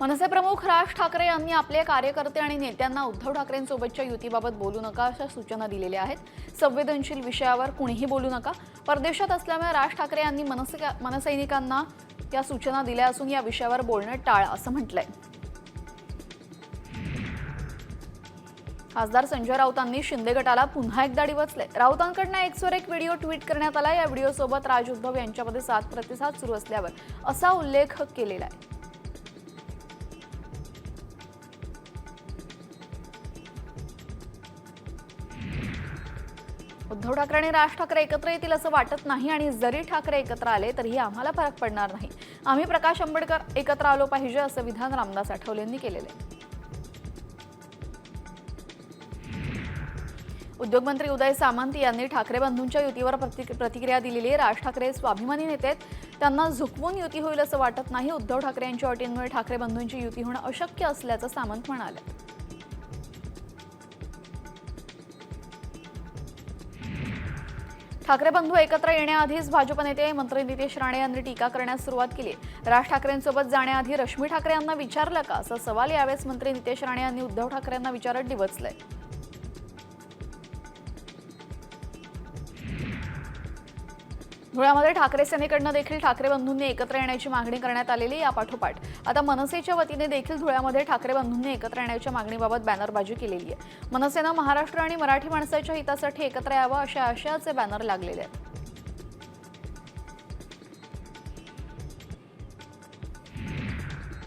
मनसे प्रमुख राज ठाकरे यांनी आपले कार्यकर्ते आणि नेत्यांना उद्धव ठाकरेंसोबतच्या युतीबाबत बोलू नका अशा सूचना दिलेल्या आहेत. संवेदनशील विषयावर कुणीही बोलू नका. परदेशात असल्यामुळे राज ठाकरे यांनी मनसे मनसैनिकांना या सूचना दिल्या असून या विषयावर बोलणं टाळा असं म्हटलंय. खासदार संजय राऊतांनी शिंदे गटाला पुन्हा एकदा डिवचले. राऊतांकडनं एकसवर एक व्हिडिओ ट्विट करण्यात आला. या व्हिडिओसोबत राज उद्धव यांच्यामध्ये सात प्रतिसाद सुरू असल्यावर असा उल्लेख केलेला आहे. उद्धव ठाकरे आणि राज ठाकरे एकत्र येतील असं वाटत नाही आणि जरी ठाकरे एकत्र आले तरीही आम्हाला फरक पडणार नाही. आम्ही प्रकाश आंबेडकर एकत्र आलो पाहिजे असं विधान रामदास आठवले यांनी केलेलं आहे. उद्योगमंत्री उदय सामंत यांनी ठाकरे बंधूंच्या युतीवर प्रतिक्रिया दिलेली आहे. राज ठाकरे स्वाभिमानी नेते आहेत. त्यांना झुकवून युती होईल असं वाटत नाही. उद्धव ठाकरे यांच्या अटींमुळे ठाकरे बंधूंची युती होणं अशक्य असल्याचं सामंत म्हणाले. ठाकरे बंधू एकत्र येण्याआधीच भाजप नेते मंत्री नितेश राणे यांनी टीका करण्यास सुरुवात केली. राज ठाकरेंसोबत जाण्याआधी रश्मी ठाकरे यांना विचारलं का? असा सवाल यावेळेस मंत्री नितेश राणे यांनी उद्धव ठाकरेंना विचारत डिवचलंय धुळ्यामध्ये ठाकरे सेनेकडनं देखील ठाकरे बंधूंनी एकत्र येण्याची मागणी करण्यात आलेली या पाठोपाठ. आता मनसेच्या वतीने देखील धुळ्यामध्ये ठाकरे बंधूंनी एकत्र येण्याच्या मागणीबाबत बॅनरबाजी केलेली आहे. मनसेनं महाराष्ट्र आणि मराठी माणसाच्या हितासाठी एकत्र यावं अशा आशयाचे बॅनर लागलेले आहेत.